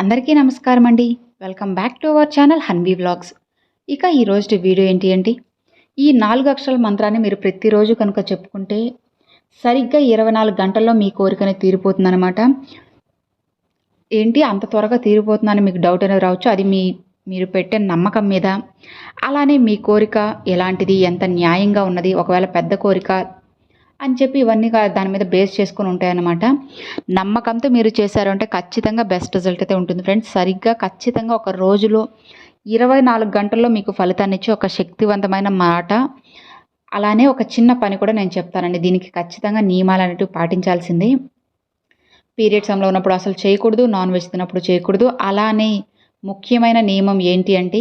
అందరికీ నమస్కారం అండి. Welcome back to our channel Hanvi vlogs. ఇక ఈరోజు వీడియో ఏంటి అంటే ఈ నాలుగు అక్షరాల మంత్రాన్ని మీరు ప్రతిరోజు కనుక చెప్పుకుంటే సరిగ్గా ఇరవై నాలుగు గంటల్లో మీ కోరికనే తీరిపోతుందన్నమాట. ఏంటి? అంత త్వరగా తీరిపోతుందని మీకు డౌట్ అనేది రావచ్చు. అది మీ మీరు పెట్టే నమ్మకం మీద. అలానే మీ కోరిక ఎలాంటిది? ఎంత న్యాయంగా ఉన్నది? ఒకవేళ పెద్ద కోరిక అని చెప్పి ఇవన్నీ దాని మీద బేస్ చేసుకొని ఉంటాయన్నమాట. నమ్మకంతో మీరు చేశారు అంటే ఖచ్చితంగా బెస్ట్ రిజల్ట్ అయితే ఉంటుంది ఫ్రెండ్స్ సరిగ్గా ఖచ్చితంగా ఒక రోజులో ఇరవై నాలుగు గంటల్లో మీకు ఫలితాన్ని ఇచ్చే ఒక శక్తివంతమైన మాట అలానే ఒక చిన్న పని కూడా నేను చెప్తానండి. దీనికి ఖచ్చితంగా నియమాలు అనేటివి పాటించాల్సింది. పీరియడ్ సమయంలో ఉన్నప్పుడు అసలు చేయకూడదు నాన్ వెజ్ తిన్నప్పుడు చేయకూడదు. అలానే ముఖ్యమైన నియమం ఏంటి అంటే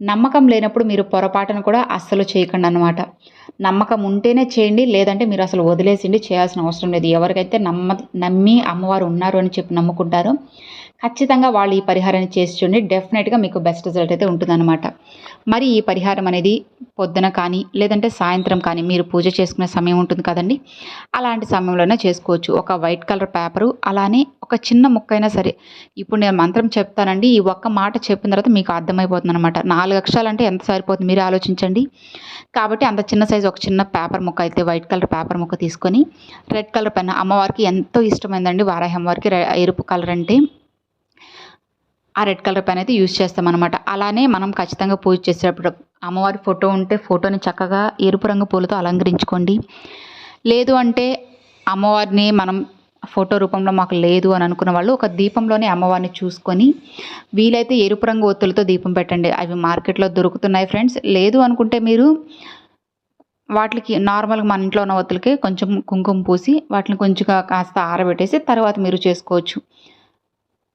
నమ్మకం లేనప్పుడు మీరు పొరపాటును కూడా అస్సలు చేయకండి అనమాట నమ్మకం ఉంటేనే చేయండి లేదంటే మీరు అసలు వదిలేసిండి చేయాల్సిన అవసరం లేదు. ఎవరికైతే నమ్మ నమ్మి అమ్మవారు ఉన్నారు అని చెప్పి నమ్ముకుంటారో ఖచ్చితంగా వాళ్ళు ఈ పరిహారాన్ని చేసి చూడండి. డెఫినెట్గా మీకు బెస్ట్ రిజల్ట్ అయితే ఉంటుందన్నమాట. మరి ఈ పరిహారం అనేది పొద్దున కానీ లేదంటే సాయంత్రం కానీ మీరు పూజ చేసుకునే సమయం ఉంటుంది కదండి. అలాంటి సమయంలోనే చేసుకోవచ్చు. ఒక వైట్ కలర్ పేపరు అలానే ఒక చిన్న ముక్క అయినా సరే. ఇప్పుడు నేను మంత్రం చెప్తానండి. ఈ ఒక్క మాట చెప్పిన తర్వాత మీకు అర్థమైపోతుంది అనమాట నాలుగు అక్షరాలు అంటే ఎంత సరిపోతుంది మీరే ఆలోచించండి. కాబట్టి అంత చిన్న సైజు ఒక చిన్న పేపర్ ముక్క అయితే వైట్ కలర్ పేపర్ ముక్క తీసుకొని రెడ్ కలర్ పెన్ అమ్మవారికి ఎంతో ఇష్టమైందండి. వారాహి అమ్మవారికి ఎరుపు కలర్ అంటే. ఆ రెడ్ కలర్ పెన్ అయితే యూజ్ చేస్తామన్నమాట. అలానే మనం ఖచ్చితంగా పూజ చేసేటప్పుడు అమ్మవారి ఫోటో ఉంటే ఫోటోని చక్కగా ఎరుపు రంగు పూలతో అలంకరించుకోండి. లేదు అంటే అమ్మవారిని మనం ఫోటో రూపంలో మాకు లేదు అని అనుకున్న వాళ్ళు ఒక దీపంలోనే అమ్మవారిని చూసుకొని వీలైతే ఎరుపు రంగు ఒత్తులతో దీపం పెట్టండి. అవి మార్కెట్లో దొరుకుతున్నాయి ఫ్రెండ్స్. లేదు అనుకుంటే మీరు వాటికి నార్మల్గా మన ఇంట్లో ఉన్న ఒత్తులకి కొంచెం కుంకుమ పూసి వాటిని కొంచెం కాస్త ఆరబెట్టేసి తర్వాత మీరు చేసుకోవచ్చు.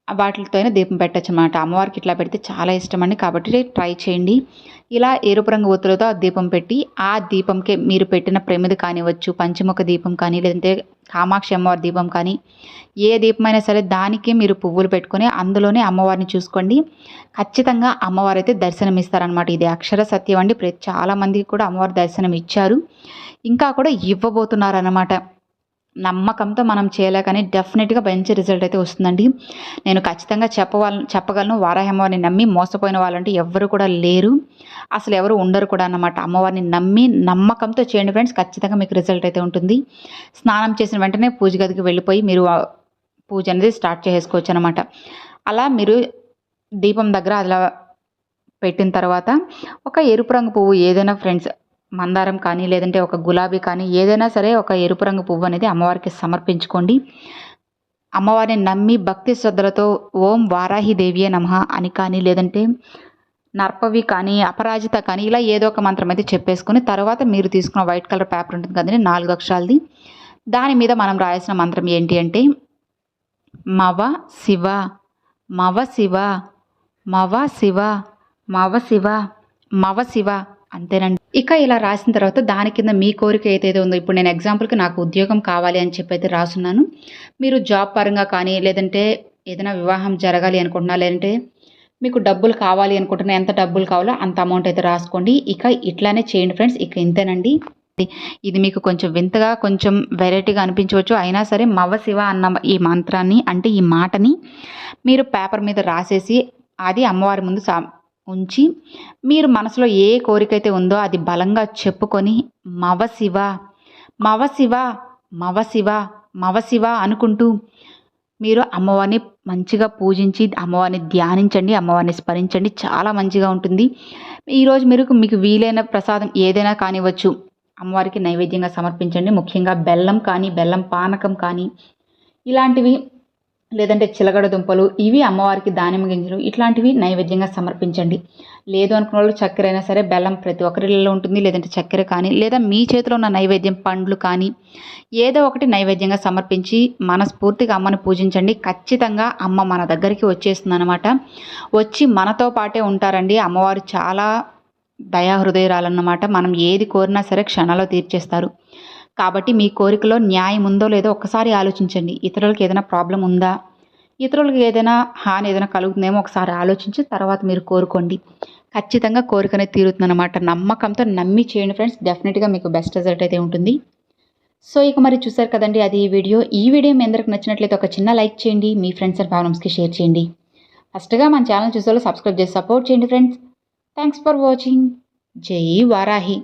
వాటితోనే దీపం పెట్టచ్చు అనమాట అమ్మవారికి ఇట్లా పెడితే చాలా ఇష్టం అండి కాబట్టి ట్రై చేయండి. ఇలా ఎరుపు రంగు ఒత్తులతో ఆ దీపం పెట్టి ఆ దీపంకే మీరు పెట్టిన ప్రమిది కానివ్వచ్చు పంచముఖ దీపం కానీ లేదంటే కామాక్షి అమ్మవారి దీపం కానీ ఏ దీపమైనా సరే దానికే మీరు పువ్వులు పెట్టుకొని అందులోనే అమ్మవారిని చూసుకోండి. ఖచ్చితంగా అమ్మవారు అయితే దర్శనం ఇస్తారనమాట ఇది అక్షర సత్యం అండి. ప్రతి చాలా మందికి కూడా అమ్మవారు దర్శనం ఇచ్చారు ఇంకా కూడా ఇవ్వబోతున్నారు అనమాట నమ్మకంతో మనం చేయలేకని డెఫినెట్గా మంచి రిజల్ట్ అయితే వస్తుందండి. నేను ఖచ్చితంగా చెప్పవాల చెప్పగలను. వారాహి అమ్మవారిని నమ్మి మోసపోయిన వాళ్ళంటే ఎవ్వరు కూడా లేరు. అసలు ఎవరు ఉండరు కూడా అన్నమాట. అమ్మవారిని నమ్మి నమ్మకంతో చేయండి ఫ్రెండ్స్. ఖచ్చితంగా మీకు రిజల్ట్ అయితే ఉంటుంది. స్నానం చేసిన వెంటనే పూజ గదికి వెళ్ళిపోయి మీరు పూజ అనేది స్టార్ట్ చేసుకోవచ్చు అనమాట అలా మీరు దీపం దగ్గర అలా పెట్టిన తర్వాత ఒక ఎరుపు రంగు పువ్వు ఏదైనా ఫ్రెండ్స్ మందారం కానీ లేదంటే ఒక గులాబీ కానీ ఏదైనా సరే ఒక ఎరుపు రంగు పువ్వు అనేది అమ్మవారికి సమర్పించుకోండి. అమ్మవారిని నమ్మి భక్తి శ్రద్ధలతో ఓం వారాహి దేవియే అని కానీ లేదంటే నర్పవి కానీ అపరాజిత కానీ ఇలా ఏదో ఒక మంత్రం అయితే చెప్పేసుకొని తర్వాత మీరు తీసుకున్న వైట్ కలర్ పేపర్ ఉంటుంది కదండి నాలుగు అక్షరాలది. దాని మీద మనం రాయాల్సిన మంత్రం ఏంటి అంటే మవ శివ మవ శివ మవ శివ మవ శివ మవ శివ అంతేనండి. ఇక ఇలా రాసిన తర్వాత దాని కింద మీ కోరిక ఏదైతే ఉందో ఇప్పుడు నేను ఎగ్జాంపుల్కి నాకు ఉద్యోగం కావాలి అని చెప్పి అయితే రాసున్నాను. మీరు జాబ్ పరంగా కానీ లేదంటే ఏదైనా వివాహం జరగాలి అనుకుంటున్నా లేదంటే మీకు డబ్బులు కావాలి అనుకుంటున్నా ఎంత డబ్బులు కావాలో అంత అమౌంట్ అయితే రాసుకోండి. ఇక ఇట్లానే చేయండి ఫ్రెండ్స్ ఇక ఇంతేనండి. ఇది మీకు కొంచెం వింతగా కొంచెం వెరైటీగా అనిపించవచ్చు. అయినా సరే మవ శివ అన్న ఈ మంత్రాన్ని అంటే ఈ మాటని మీరు పేపర్ మీద రాసేసి అది అమ్మవారి ముందు సా ఉంచి మీరు మనసులో ఏ కోరిక అయితే ఉందో అది బలంగా చెప్పుకొని మవ శివ మవ శివ మవ శివ మవ శివ అనుకుంటూ మీరు అమ్మవారిని మంచిగా పూజించి అమ్మవారిని ధ్యానించండి అమ్మవారిని స్మరించండి. చాలా మంచిగా ఉంటుంది. ఈరోజు మీరు మీకు వీలైన ప్రసాదం ఏదైనా కానివ్వచ్చు అమ్మవారికి నైవేద్యంగా సమర్పించండి. ముఖ్యంగా బెల్లం కానీ బెల్లం పానకం కానీ ఇలాంటివి లేదంటే చిలగడ దుంపలు ఇవి అమ్మవారికి దానిమ్మ గింజలు ఇట్లాంటివి నైవేద్యంగా సమర్పించండి. లేదు అనుకున్న వాళ్ళు చక్కెర అయినా సరే బెల్లం ప్రతి ఒక్కరిలో ఉంటుంది లేదంటే చక్కెర కానీ లేదా మీ చేతిలో ఉన్న నైవేద్యం పండ్లు కానీ ఏదో ఒకటి నైవేద్యంగా సమర్పించి మనస్ఫూర్తిగా అమ్మని పూజించండి. ఖచ్చితంగా అమ్మ మన దగ్గరికి వచ్చేస్తుంది అనమాట వచ్చి మనతో పాటే ఉంటారండి. అమ్మవారు చాలా దయాహృదయరాలన్నమాట. మనం ఏది కోరినా సరే క్షణాల్లో తీర్చేస్తారు. కాబట్టి మీ కోరికలో న్యాయం ఉందో లేదో ఒక్కసారి ఆలోచించండి. ఇతరులకు ఏదైనా ప్రాబ్లం ఉందా? ఇతరులకు ఏదైనా హాని ఏదైనా కలుగుతుందేమో ఒకసారి ఆలోచించి తర్వాత మీరు కోరుకోండి. ఖచ్చితంగా కోరికనే తీరుతుందన్నమాట. నమ్మకంతో నమ్మి చేయండి ఫ్రెండ్స్. డెఫినెట్గా మీకు బెస్ట్ రిజల్ట్ అయితే ఉంటుంది. సో ఇక మరి చూసారు కదండి అది ఈ వీడియో. ఈ వీడియో మీ అందరికి నచ్చినట్లయితే ఒక చిన్న లైక్ చేయండి. మీ ఫ్రెండ్స్ అండ్ ఫ్యామిలీస్కి షేర్ చేయండి. ఫస్ట్గా మన ఛానల్ చూసేవాళ్ళు సబ్స్క్రైబ్ చేసి సపోర్ట్ చేయండి ఫ్రెండ్స్ థ్యాంక్స్ ఫర్ వాచింగ్ జై వారాహి.